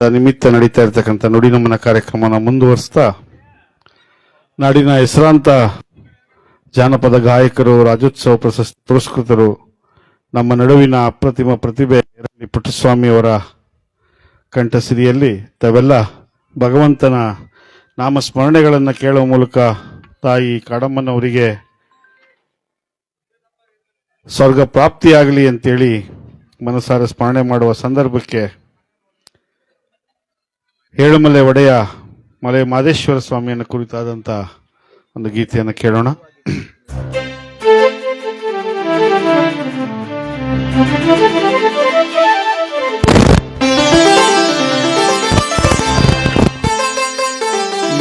ನಿಮಿತ್ತ ನಡೀತಾ ಇರ್ತಕ್ಕಂಥ ನುಡಿ ನಮನ ಕಾರ್ಯಕ್ರಮನ ಮುಂದುವರಿಸ್ತಾ, ನಾಡಿನ ಹೆಸರಾಂತ ಜಾನಪದ ಗಾಯಕರು, ರಾಜ್ಯೋತ್ಸವ ಪ್ರಶಸ್ತಿ ಪುರಸ್ಕೃತರು, ನಮ್ಮ ನಡುವಿನ ಅಪ್ರತಿಮ ಪ್ರತಿಭೆ ಪುಟ್ಟಸ್ವಾಮಿಯವರ ಕಂಠಸಿರಿಯಲ್ಲಿ ತಾವೆಲ್ಲ ಭಗವಂತನ ನಾಮಸ್ಮರಣೆಗಳನ್ನು ಕೇಳುವ ಮೂಲಕ ತಾಯಿ ಕಾಡಮ್ಮನವರಿಗೆ ಸ್ವರ್ಗ ಪ್ರಾಪ್ತಿಯಾಗಲಿ ಅಂತೇಳಿ ಮನಸಾರ ಸ್ಮರಣೆ ಮಾಡುವ ಸಂದರ್ಭಕ್ಕೆ ಏಳುಮಲೆ ಒಡೆಯ ಮಲೆ ಮಾದೇಶ್ವರ ಸ್ವಾಮಿಯನ್ನು ಕುರಿತಾದಂಥ ಒಂದು ಗೀತೆಯನ್ನು ಕೇಳೋಣ.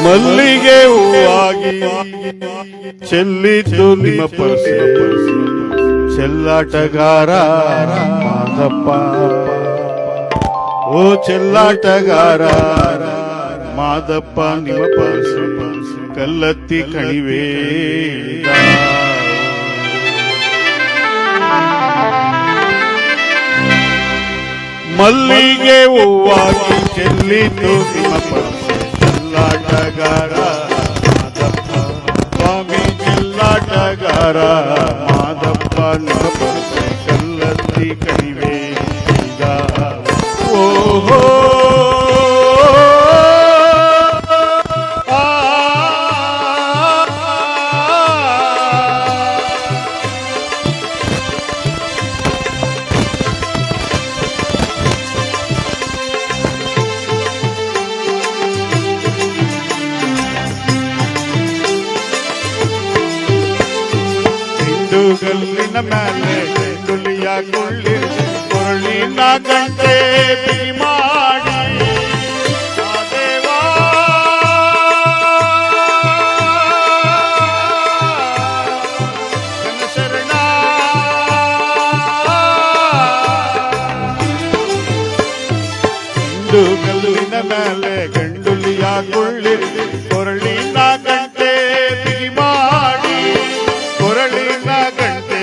ಮಲ್ಲಿಗೆ ಹೂವಾಗಿ ಚೆಲ್ಲಿದ್ದು ನಿಮ್ಮ ಪರಸೆ. ಚೆಲ್ಲಾಟಗಾರ ಮಾದಪ್ಪ. ಓ ಚೆಲ್ಲಾಟಗಾರ, ಮಾದಪ್ಪ ನಿಮ್ಮ ಪರಸೆ ಕಲ್ಲತ್ತಿ ಕಣಿವೆ. ಮಲ್ಲಿಗೆ ಹೂವಾಗಿ ನಿಮ್ಮ ಪಾಸು ಚೆಲ್ಲಾಟಗಾರ, ಮಾದಪ್ಪ ಸ್ವಾಮಿ ಚೆಲ್ಲಾಟಗಾರ, ಮಾದಪ್ಪ ನಿಮ್ಮ ಪರಸೆ ಕಲ್ಲತ್ತಿ ಕಣಿವೆ. ಮೇಲೆ ದುಲಿಯ ಕೊಳ್ಳಿ ಕೊರಳಿನ ಗಂಟೆ ಬಿಗಿ ಕೊರಳಿನ ಗಂಟೆ ಬಿಗಿ ಮಾಡಿ ಕೊರಳಿನ ಗಂಟೆ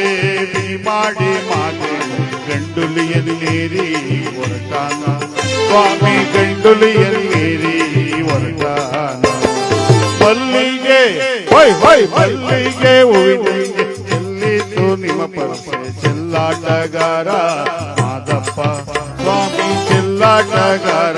ಬಿಗಿ ಮಾಡಿ ಮಾತೆ ಗಂಡುಲಿಯನ್ನೇರಿ ಹೊರಟಾನ ಸ್ವಾಮಿ ಗಂಡುಲಿಯನ್ನೇರಿ ಹೊರಟಾನ ಮಲ್ಲಿಗೆ ಹೊಯ್ ಹೊಯ್ ಮಲ್ಲಿಗೆ ಹೂವಿನಿಗೆ ಚೆಲ್ಲಿತು ನಿಮ್ಮ ಪರಸೆ ಚೆಲ್ಲಾಟಗಾರ ಮಾದಪ್ಪ ಸ್ವಾಮಿ ಚೆಲ್ಲಾಟಗಾರ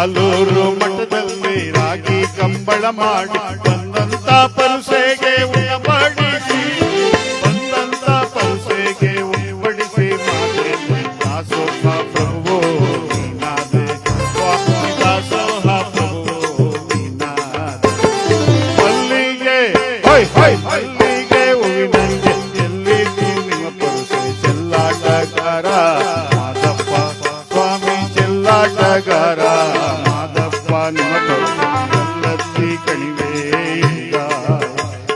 ಸಾಲೂರು ಮಠದಲ್ಲಿ ರಾಗಿ ಕಂಬಳ ಮಾಡಿ ಬಂದಂತ ಪರುಸೆಗೆ ಉಣಬಡಿಸಿ ಬಂದಂತ ಪರುಸೆಗೆ ಉಣಬಡಿಸಿ ಮಾತೆ ದಾಸೋಹ ಪ್ರಭು ನೀನಾದೆ ಸ್ವಾಮಿ ದಾಸೋಹ ಪ್ರಭು ನೀನಾದೆ ಮಲ್ಲಿಗೆ ಹೊಯ್ ಹೊಯ್ ಮಲ್ಲಿಗೆ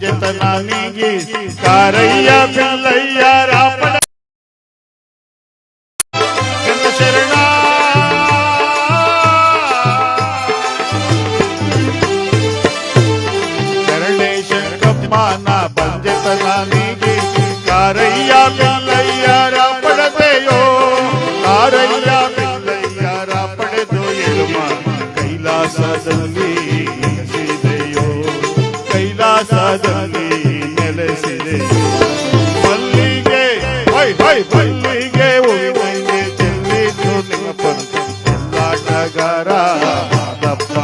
ಪಂಚತನ ನೀಗಿ ಕಾರಯ್ಯ ಬಿಲ್ಲಯ್ಯ ರಾಪಡ ಗಂಡ ಶರಣ ಶರಣೆ ಶಂಕಮ್ಮನ ಪಂಚತನ ನೀಗಿ ಕಾರಯ್ಯ ಬಿಲ್ಲಯ್ಯ ಕೈಲಾಸದಲ್ಲಿ ನೆಲೆಸಿದೆ ಮಲ್ಲಿಗೆ ಹೈ ಹೈ ಮಲ್ಲಿಗೆ ಹೂವಿನಂಗೆ ಚೆಲ್ಲಿತು ನಿಮ್ಮ ಪಂಚ ಚೆಲ್ಲಾಟಗಾರ ಮಾದಪ್ಪ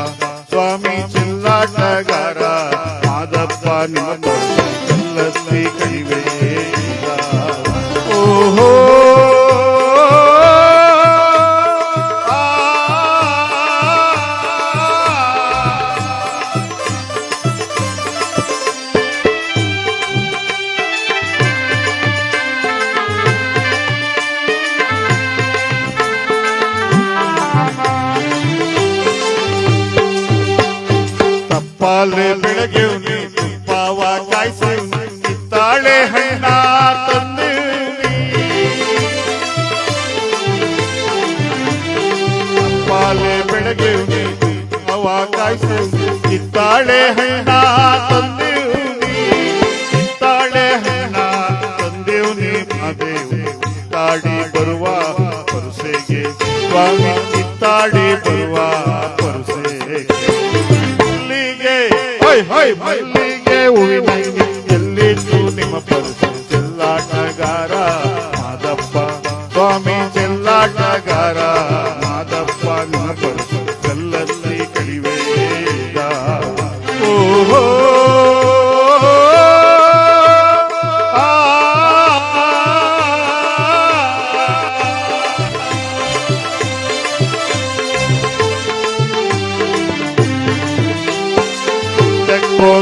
ಸ್ವಾಮಿ ಚೆಲ್ಲಾಟಗಾರ ಮಾದಪ್ಪ ನಿಮ್ಮ ತಪ್ಪಾಲೆ ಬೆಳಗ್ಗೆವ್ನಿ ತುಪ್ಪವ ಕಾಯಿಸಿವ್ನಿ ಕಿತ್ತಾಳೆ ಹಣ್ಣ ತಂದಿವ್ನಿ ತಪ್ಪಾಲೆ ಬೆಳಗ್ಗೆವ್ನಿ ತುಪ್ಪವ ಕಾಯಿಸಿವ್ನಿ ಕಿತ್ತಾಳೆ ಹಣ್ಣ হয়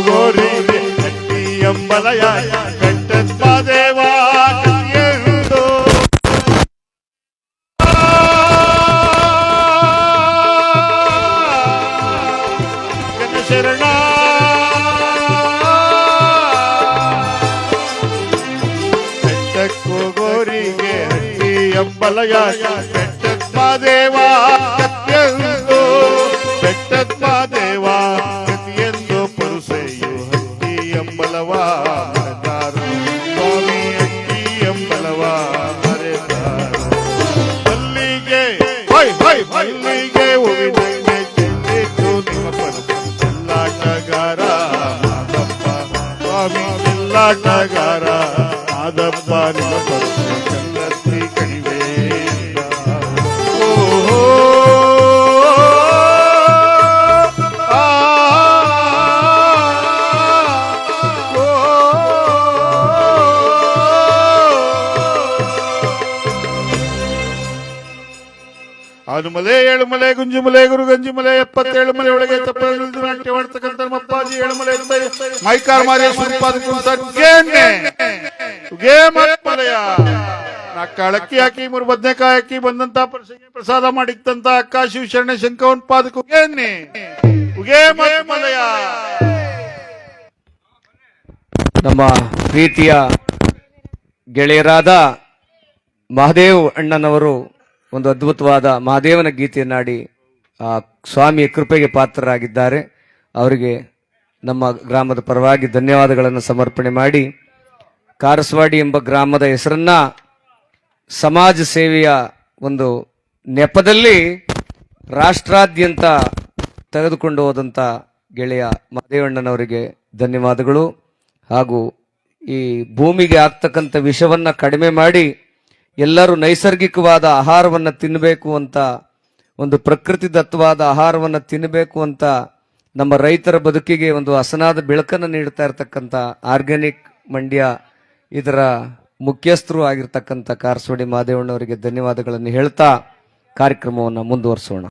ಹೋಗೋರಿ ಕಟ್ಟಿ ಎಂಬಲಯ ಕಟ್ಟಪ್ಪ ದೇವ ಎಂದು ಶರಣ ಹೋಗೋರಿಗೆ ಹಟ್ಟಿ ಎಂಬಲಯ ಬೆಟ್ಟಪ್ಪ ದೇವ ಚೆಲ್ಲಾಟಗಾರ ಮಾದಪ್ಪ ನಿಮ್ಮ ಆನುಮಲೆ ಗುಂಜು ಮಲೆ ಗುರು ಗಂಜಿಮಲೆ ಎಪ್ಪತ್ತೇಳು ಮಲೆ ಒಳಗೆ ತಪ್ಪಲು ನಾಟ್ಯ ಮಾಡ್ತಕ್ಕಂಥ ನಮ್ಮ ಅಪ್ಪಾಜಿ ಏಳುಮಲೆ ಮೈಕಾರ್ ಮಾರಿ ಮಲೆಯ ನಾಲ್ಕು ಅಳಕ್ಕಿ ಹಾಕಿ, ಮೂರು ಬದನೆಕಾಯಿ ಹಾಕಿ, ಬಂದಂತ ಪ್ರಸಾದ ಮಾಡಿಕ್ತಂತ ಅಕ್ಕ ಶಿವಶರಣ ಶಂಕವನ್ ಪಾದಕ ಉಗೇನ್ನಿ ಉಗೇ ಮಲೆಯ ನಮ್ಮ ಪ್ರೀತಿಯ ಗೆಳೆಯರಾದ ಮಹದೇವ್ ಅಣ್ಣನವರು ಒಂದು ಅದ್ಭುತವಾದ ಮಹಾದೇವನ ಗೀತೆಯನ್ನಾಡಿ, ಆ, ಸ್ವಾಮಿಯ ಕೃಪೆಗೆ ಪಾತ್ರರಾಗಿದ್ದಾರೆ. ಅವರಿಗೆ ನಮ್ಮ ಗ್ರಾಮದ ಪರವಾಗಿ ಧನ್ಯವಾದಗಳನ್ನು ಸಮರ್ಪಣೆ ಮಾಡಿ, ಕಾರಸವಾಡಿ ಎಂಬ ಗ್ರಾಮದ ಹೆಸರನ್ನ ಸಮಾಜ ಸೇವೆಯ ಒಂದು ನೆಪದಲ್ಲಿ ರಾಷ್ಟ್ರಾದ್ಯಂತ ತೆಗೆದುಕೊಂಡು ಹೋದಂಥ ಗೆಳೆಯ ಮಹದೇವಣ್ಣನವರಿಗೆ ಧನ್ಯವಾದಗಳು. ಹಾಗೂ ಈ ಭೂಮಿಗೆ ಆಗ್ತಕ್ಕಂಥ ವಿಷವನ್ನು ಕಡಿಮೆ ಮಾಡಿ ಎಲ್ಲರೂ ನೈಸರ್ಗಿಕವಾದ ಆಹಾರವನ್ನು ತಿನ್ನಬೇಕು ಅಂತ, ಒಂದು ಪ್ರಕೃತಿ ದತ್ತವಾದ ಆಹಾರವನ್ನು ತಿನ್ನಬೇಕು ಅಂತ ನಮ್ಮ ರೈತರ ಬದುಕಿಗೆ ಒಂದು ಹಸನಾದ ಬೆಳಕನ್ನು ನೀಡ್ತಾ ಇರತಕ್ಕಂಥ ಆರ್ಗ್ಯಾನಿಕ್ ಮಂಡ್ಯ ಇದರ ಮುಖ್ಯಸ್ಥರು ಆಗಿರ್ತಕ್ಕಂಥ ಕಾರಸೋಡಿ ಮಹಾದೇವಣ್ಣವರಿಗೆ ಧನ್ಯವಾದಗಳನ್ನು ಹೇಳ್ತಾ ಕಾರ್ಯಕ್ರಮವನ್ನು ಮುಂದುವರಿಸೋಣ.